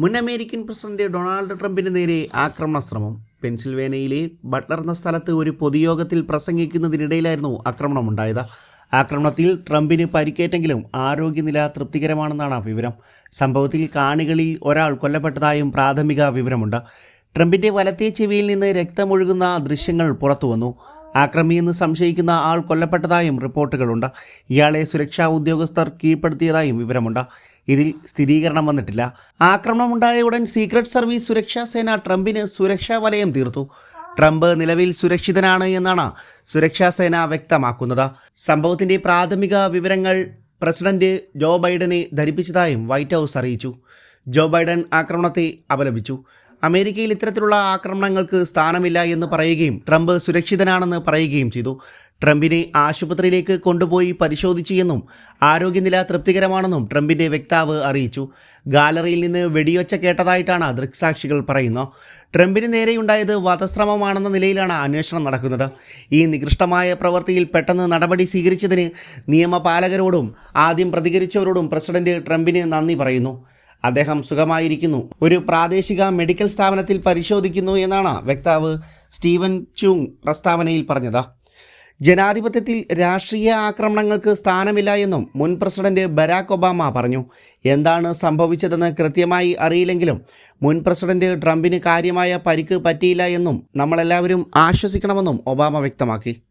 മുൻ American president Donald ട്രംപിന് നേരെ ആക്രമണ ശ്രമം പെൻസിൽവേനയിലെ ബട്ട്ലർ എന്ന സ്ഥലത്ത് ഒരു പൊതുയോഗത്തിൽ പ്രസംഗിക്കുന്നതിനിടയിലായിരുന്നു ആക്രമണമുണ്ടായത്. ആക്രമണത്തിൽ ട്രംപിന് പരിക്കേറ്റെങ്കിലും ആരോഗ്യനില തൃപ്തികരമാണെന്നാണ് വിവരം. സംഭവത്തിൽ കാണികളിൽ ഒരാൾ കൊല്ലപ്പെട്ടതായും പ്രാഥമിക വിവരമുണ്ട്. ട്രംപിന്റെ വലത്തേ ചെവിയിൽ നിന്ന് രക്തമൊഴുകുന്ന ദൃശ്യങ്ങൾ പുറത്തുവന്നു. ആക്രമിയെന്ന് സംശയിക്കുന്ന ആൾ കൊല്ലപ്പെട്ടതായും റിപ്പോർട്ടുകളുണ്ട്. ഇയാളെ സുരക്ഷാ ഉദ്യോഗസ്ഥർ കീഴ്പ്പെടുത്തിയതായും വിവരമുണ്ട്. ഇതിൽ സ്ഥിരീകരണം വന്നിട്ടില്ല. ആക്രമണം ഉണ്ടായ ഉടൻ സീക്രട്ട് സർവീസ് സുരക്ഷാ സേന ട്രംപിന് സുരക്ഷാ വലയം തീർത്തു. ട്രംപ് നിലവിൽ സുരക്ഷിതനാണ് എന്നാണ് സുരക്ഷാ സേന വ്യക്തമാക്കുന്നത്. സംഭവത്തിന്റെ പ്രാഥമിക വിവരങ്ങൾ പ്രസിഡന്റ് ജോ ബൈഡനെ ധരിപ്പിച്ചതായും വൈറ്റ് ഹൗസ് അറിയിച്ചു. ജോ ബൈഡൻ ആക്രമണത്തെ അപലപിച്ചു. അമേരിക്കയിൽ ഇത്തരത്തിലുള്ള ആക്രമണങ്ങൾക്ക് സ്ഥാനമില്ല എന്ന് പറയുകയും ട്രംപ് സുരക്ഷിതനാണെന്ന് പറയുകയും ചെയ്തു. ട്രംപിനെ ആശുപത്രിയിലേക്ക് കൊണ്ടുപോയി പരിശോധിച്ചു എന്നും ആരോഗ്യനില തൃപ്തികരമാണെന്നും ട്രംപിന്റെ വക്താവ് അറിയിച്ചു. ഗാലറിയിൽ നിന്ന് വെടിയൊച്ച കേട്ടതായിട്ടാണ് ദൃക്സാക്ഷികൾ പറയുന്നത്. ട്രംപിന് നേരെയുണ്ടായത് വധശ്രമമാണെന്ന നിലയിലാണ് അന്വേഷണം നടക്കുന്നത്. ഈ നികൃഷ്ടമായ പ്രവൃത്തിയിൽ പെട്ടെന്ന് നടപടി സ്വീകരിച്ചതിന് നിയമപാലകരോടും ആദ്യം പ്രതികരിച്ചവരോടും പ്രസിഡന്റ് ട്രംപിന് നന്ദി പറയുന്നു. അദ്ദേഹം സുഖമായിരിക്കുന്നു. ഒരു പ്രാദേശിക മെഡിക്കൽ സ്ഥാപനത്തിൽ പരിശോധിക്കുന്നു എന്നാണ് വക്താവ് സ്റ്റീവൻ ചുങ് പ്രസ്താവനയിൽ പറഞ്ഞത്. ജനാധിപത്യത്തിൽ രാഷ്ട്രീയ ആക്രമണങ്ങൾക്ക് സ്ഥാനമില്ല എന്നും മുൻ പ്രസിഡന്റ് ബരാക് ഒബാമ പറഞ്ഞു. എന്താണ് സംഭവിച്ചതെന്ന് കൃത്യമായി അറിയില്ലെങ്കിലും മുൻ പ്രസിഡന്റ് ട്രംപിന് കാര്യമായ പരിക്ക് പറ്റിയില്ല എന്നും നമ്മളെല്ലാവരും ആശ്വസിക്കണമെന്നും ഒബാമ വ്യക്തമാക്കി.